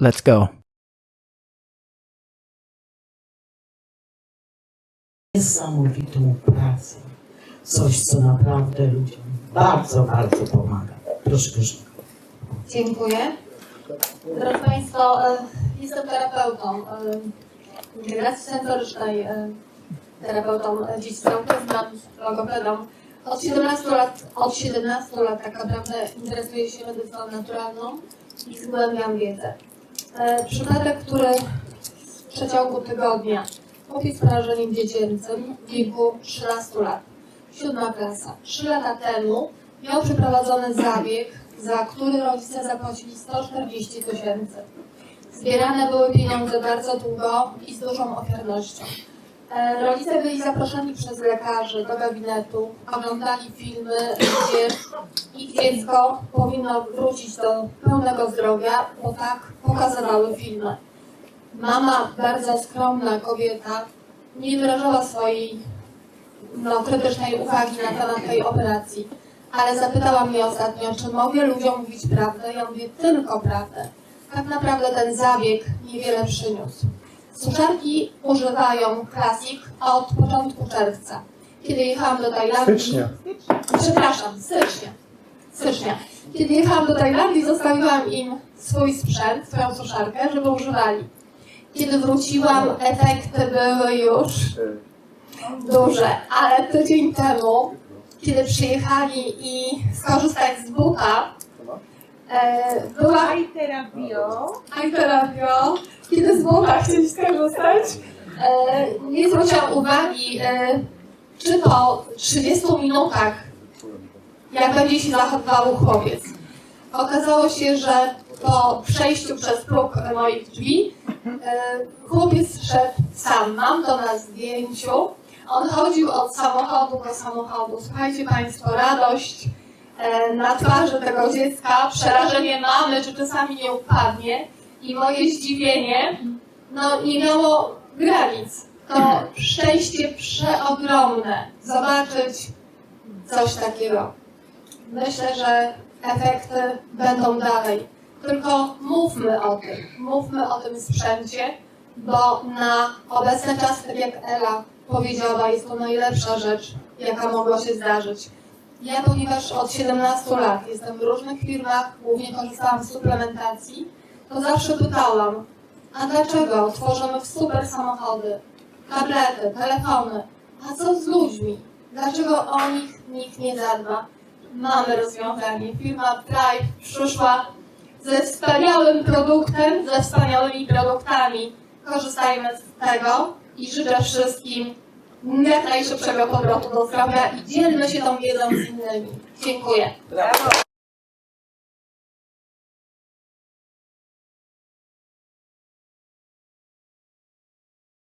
Let's go. niesamowitą pracę. Coś, co naprawdę ludziom bardzo, bardzo pomaga. Proszę Karzynka. Dziękuję. Drodzy Państwo, e, jestem terapeutą integracji sensorycznej, terapeutą dzieci z autyzmem, logopedą. Od 17 lat, od 17 lat tak naprawdę interesuję się medycyną naturalną i zgłębiam wiedzę. E, Przypadek, który w przeciągu tygodnia chłopiec z porażeniem dziecięcym w wieku 13 lat, siódma klasa. Trzy lata temu miał przeprowadzony zabieg, za który rodzice zapłacili 140 tysięcy. Zbierane były pieniądze bardzo długo i z dużą ofiarnością. E, Rodzice byli zaproszeni przez lekarzy do gabinetu, oglądali filmy, gdzie ich dziecko powinno wrócić do pełnego zdrowia, bo tak pokazywały filmy. Mama, bardzo skromna kobieta, nie wyrażała swojej no, krytycznej uwagi na temat tej operacji, ale zapytała mnie ostatnio, czy mogę ludziom mówić prawdę. Ja mówię tylko prawdę. Tak naprawdę ten zabieg niewiele przyniósł. Suszarki używają klasik od początku czerwca. Kiedy jechałam do Tajlandii... Stycznia. Przepraszam, stycznia. Stycznia. Kiedy jechałam do Tajlandii, zostawiłam im swój sprzęt, swoją suszarkę, żeby używali. Kiedy wróciłam, efekty były już duże, ale tydzień temu, kiedy przyjechali i skorzystać z buta, e, była Terapio. Ajterapio, kiedy z buta chcieli skorzystać, e, nie zwróciłam uwagi, e, czy po 30 minutach, jak będzie się zachowywał chłopiec. Okazało się, że po przejściu przez próg moich drzwi, e, chłopiec szedł sam. Mam to na zdjęciu. On chodził od samochodu do samochodu. Słuchajcie Państwo, radość na twarzy tego dziecka, przerażenie mamy, czy czasami nie upadnie i moje zdziwienie, no nie miało granic. To szczęście przeogromne zobaczyć coś takiego. Myślę, że efekty będą dalej. Tylko mówmy o tym, mówmy o tym sprzęcie, bo na obecne czasy, tak jak Ela powiedziała, jest to najlepsza rzecz, jaka mogła się zdarzyć. Ja, ponieważ od 17 lat jestem w różnych firmach, głównie korzystałam z suplementacji, to zawsze pytałam, a dlaczego tworzymy super samochody, tablety, telefony, a co z ludźmi? Dlaczego o nich nikt nie zadba? Mamy rozwiązanie. Firma Thrive przyszła ze wspaniałym produktem, ze wspaniałymi produktami. Korzystajmy z tego i życzę wszystkim jak najszybszego powrotu do zdrowia i dzielmy się tą wiedzą z innymi. Dziękuję. Brawo.